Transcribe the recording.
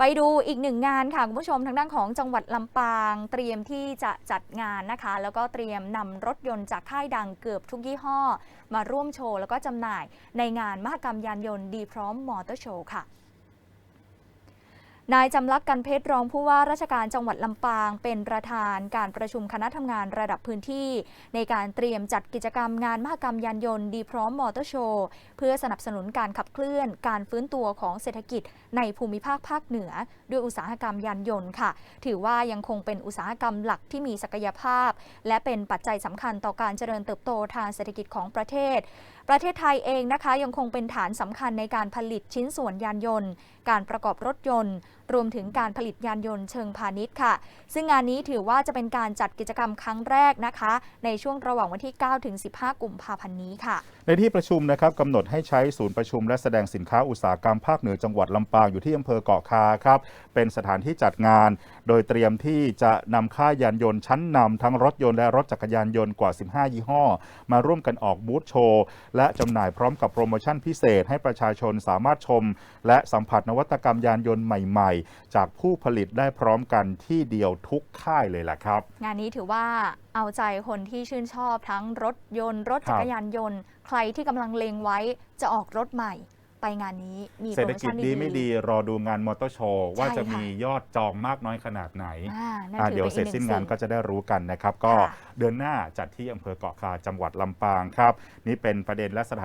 ไปดูอีกหนึ่งงานค่ะ คุณผู้ชมทางด้านของจังหวัดลำปาง เตรียมที่จะจัดงานนะคะ แล้วก็เตรียมนำรถยนต์จากค่ายดังเกือบทุกยี่ห้อ มาร่วมโชว์แล้วก็จำหน่ายในงานมหกรรมยานยนต์ดีพร้อมมอเตอร์โชว์ค่ะ นายจำลักกันเพชรรองผู้ว่าราชการจังหวัดลำปาง เป็นประธานการประชุมคณะทำงานระดับพื้นที่ ในการเตรียมจัดกิจกรรมงานมหกรรมยานยนต์ดีพร้อมมอเตอร์โชว์ เพื่อสนับสนุนการขับเคลื่อน การฟื้นตัวของเศรษฐกิจในภูมิภาคภาคเหนือ ด้วยอุตสาหกรรมยานยนต์ค่ะ ถือว่ายังคงเป็นอุตสาหกรรมหลักที่มีศักยภาพ และเป็นปัจจัยสำคัญต่อการเจริญเติบโตทางเศรษฐกิจของประเทศ ประเทศไทยเองนะคะ ยังคงเป็นฐานสำคัญในการผลิตชิ้นส่วนยานยนต์ การประกอบรถยนต์รวมถึงการผลิตยานยนต์เชิงพาณิชย์ค่ะ ซึ่งงานนี้ถือว่าจะเป็นการจัดกิจกรรมครั้งแรกนะคะ ในช่วงระหว่างวันที่ 9 ถึง 15 กุมภาพันธ์นี้ค่ะ ในที่ประชุมนะครับกำหนดให้ใช้ศูนย์ประชุมและแสดงสินค้าอุตสาหกรรมภาคเหนือจังหวัดลำปางอยู่ที่อำเภอเกาะคาครับเป็นสถานที่จัดงาน โดยเตรียมที่จะนำค่ายานยนต์ชั้นนำทั้งรถยนต์และรถจักรยานยนต์กว่า 15 ยี่ห้อ มาร่วมกันออกบูธโชว์ และจำหน่ายพร้อมกับโปรโมชั่นพิเศษ ให้ประชาชนสามารถชม และสัมผัสนวัตกรรมยานยนต์ใหม่ๆจากผู้ผลิตได้พร้อมกันที่เดียวทุกค่ายเลยแหละครับ งานนี้ถือว่าเอาใจคนที่ชื่นชอบทั้งรถยนต์ รถจักรยานยนต์ ใครที่กำลังเลงไว้จะออกรถใหม่ ไปงานนี้มีโปเศรรษฐโมกิจชั่นดีดีไม่ดีรอดูงานมอเตอร์โชว์ว่าใช่จะค่ะมียอดจองมากน้อยขนาดไหนอ่านั่นอ่าถือเดี๋ยวเป็นเสร็จอีกหสิ้นนึ่งงานสิ่งก็จะได้รู้กันนะครับ ก็ค่ะเดือนหน้าจัดที่อำเภอเกาะคาจังหวัดลำปางครับ นี่เป็นประเด็นและสถาน